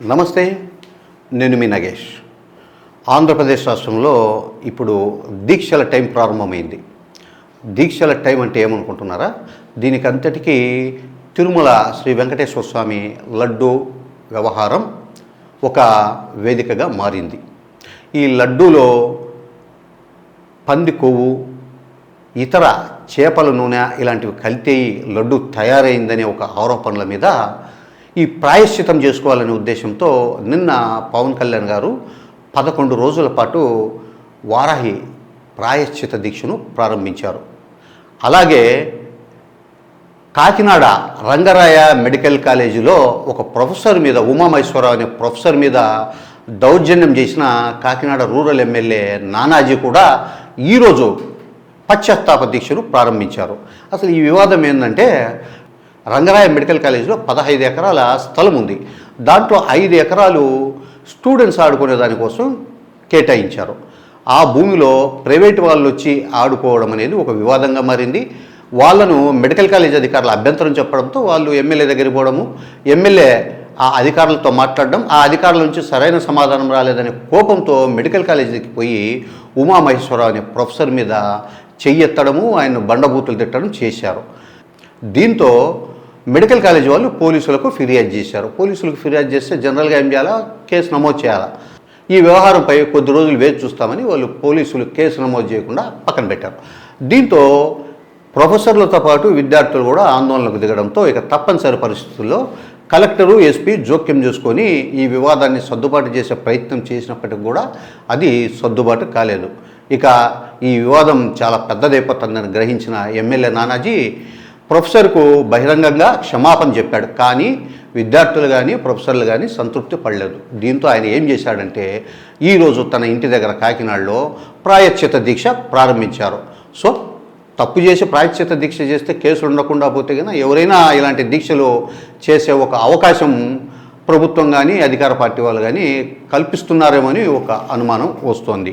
నమస్తే నేను మీ నగేష్. ఆంధ్రప్రదేశ్ రాష్ట్రంలో ఇప్పుడు దీక్షల టైం ప్రారంభమైంది. దీక్షల టైం అంటే ఏమనుకుంటున్నారా? దీనికి అంతటికీ తిరుమల శ్రీ వెంకటేశ్వర స్వామి లడ్డు వ్యవహారం ఒక వేదికగా మారింది. ఈ లడ్డూలో పంది కొవ్వు ఇతర చేపల నూనె ఇలాంటివి కలితే లడ్డు తయారైందనే ఒక ఆరోపణల మీద ఈ ప్రాయశ్చితం చేసుకోవాలనే ఉద్దేశంతో నిన్న పవన్ కళ్యాణ్ గారు పదకొండు రోజుల పాటు వారాహి ప్రాయశ్చిత దీక్షను ప్రారంభించారు. అలాగే కాకినాడ రంగరాయ మెడికల్ కాలేజీలో ఒక ప్రొఫెసర్ మీద ఉమామహేశ్వరరావు అనే ప్రొఫెసర్ మీద దౌర్జన్యం చేసిన కాకినాడ రూరల్ ఎమ్మెల్యే నానాజీ కూడా ఈరోజు పశ్చాత్తాప దీక్షను ప్రారంభించారు. అసలు ఈ వివాదం ఏంటంటే రంగరాయ మెడికల్ కాలేజీలో పదహైదు ఎకరాల స్థలం ఉంది. దాంట్లో ఐదు ఎకరాలు స్టూడెంట్స్ ఆడుకునే దానికోసం కేటాయించారు. ఆ భూమిలో ప్రైవేట్ వాళ్ళు వచ్చి ఆడుకోవడం అనేది ఒక వివాదంగా మారింది. వాళ్ళను మెడికల్ కాలేజ్ అధికారులు అభ్యంతరం చెప్పడంతో వాళ్ళు ఎమ్మెల్యే దగ్గరికి పోవడము ఎమ్మెల్యే ఆ అధికారులతో మాట్లాడడం ఆ అధికారుల నుంచి సరైన సమాధానం రాలేదనే కోపంతో మెడికల్ కాలేజీకి పోయి ఉమామహేశ్వరరావు అనే ప్రొఫెసర్ మీద చెయ్యెత్తడము ఆయన బండబూతులు తిట్టడం చేశారు. దీంతో మెడికల్ కాలేజ్ వాళ్ళు పోలీసులకు ఫిర్యాదు చేశారు. పోలీసులకు ఫిర్యాదు చేస్తే జనరల్గా ఏం చేయాలా? కేసు నమోదు చేయాలా? ఈ వ్యవహారంపై కొద్ది రోజులు వేచి చూస్తామని వాళ్ళు పోలీసులు కేసు నమోదు చేయకుండా పక్కన పెట్టారు. దీంతో ప్రొఫెసర్లతో పాటు విద్యార్థులు కూడా ఆందోళనకు దిగడంతో ఇక తప్పనిసరి పరిస్థితుల్లో కలెక్టరు ఎస్పీ జోక్యం చేసుకొని ఈ వివాదాన్ని సర్దుబాటు చేసే ప్రయత్నం చేసినప్పటికి కూడా అది సర్దుబాటు కాలేదు. ఇక ఈ వివాదం చాలా పెద్దదైపోతుందని గ్రహించిన ఎమ్మెల్యే నానాజీ ప్రొఫెసర్కు బహిరంగంగా క్షమాపణ చెప్పాడు. కానీ విద్యార్థులు కానీ ప్రొఫెసర్లు కానీ సంతృప్తి పడలేదు. దీంతో ఆయన ఏం చేశాడంటే ఈరోజు తన ఇంటి దగ్గర కాకినాడలో ప్రాయశ్చిత దీక్ష ప్రారంభించారు. సో తప్పు చేసి ప్రాయశ్చిత దీక్ష చేస్తే కేసులు ఉండకుండా పోతే కదా ఎవరైనా ఇలాంటి దీక్షలు చేసే ఒక అవకాశం ప్రభుత్వం కానీ అధికార పార్టీ వాళ్ళు కానీ కల్పిస్తున్నారేమో అని ఒక అనుమానం వస్తోంది.